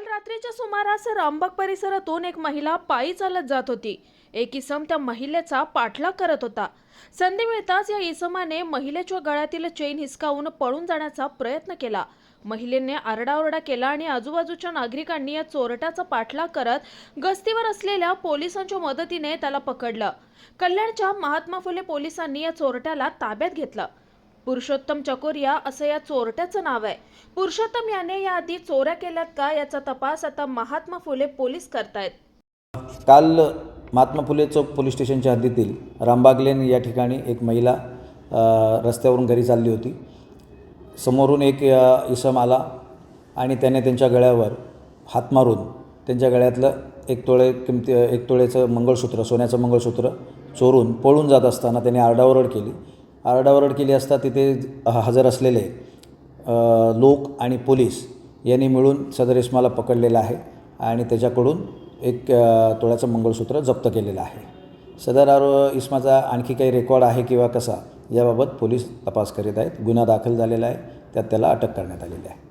काल रात्रीच्या सुमारास रामबाग परिसरातून एक महिला पायी चालत जात होती. एक इसम त्या महिलेचा पाठलाग करत होता. संधी मिळताच या इसमाने महिलेच्या गळ्यातील चेन हिसकावून पळून जाण्याचा प्रयत्न केला. महिलेने आरडाओरडा केला आणि आजूबाजूच्या नागरिकांनी या चोरट्याचा पाठलाग करत गस्तीवर असलेल्या पोलिसांच्या मदतीने त्याला पकडलं. कल्याणच्या महात्मा फुले पोलिसांनी या चोरट्याला ताब्यात घेतलं. पुरुषोत्तम चकोरिया असं या चोरट्याचं नाव आहे. पुरुषोत्तम याने याआधी चोऱ्या केल्यात का याचा तपास आता महात्मा फुले पोलीस करतायत. काल महात्मा फुले चौक पोलीस स्टेशनच्या हद्दीतील रामबाग लेन या ठिकाणी एक महिला रस्त्यावरून घरी चालली होती. समोरून एक इसम आला आणि त्याने त्यांच्या गळ्यावर हात मारून त्यांच्या गळ्यातलं एक तोळे किमती एक तोळ्याचं मंगळसूत्र सोन्याचं मंगळसूत्र चोरून पळून जात असताना त्याने आरडाओरड केली. आरडाओरड केली असता तिथे हजर असलेले लोक आणि पोलीस यांनी मिळून सदर इस्माला पकडलेलं आहे आणि त्याच्याकडून एक तोळ्याचं मंगळसूत्र जप्त केलेलं आहे. सदर आरो इस्माचा आणखी काही रेकॉर्ड आहे किंवा कसा याबाबत पोलीस तपास करीत आहेत. गुन्हा दाखल झालेला आहे. त्यात त्याला अटक करण्यात आलेली आहे.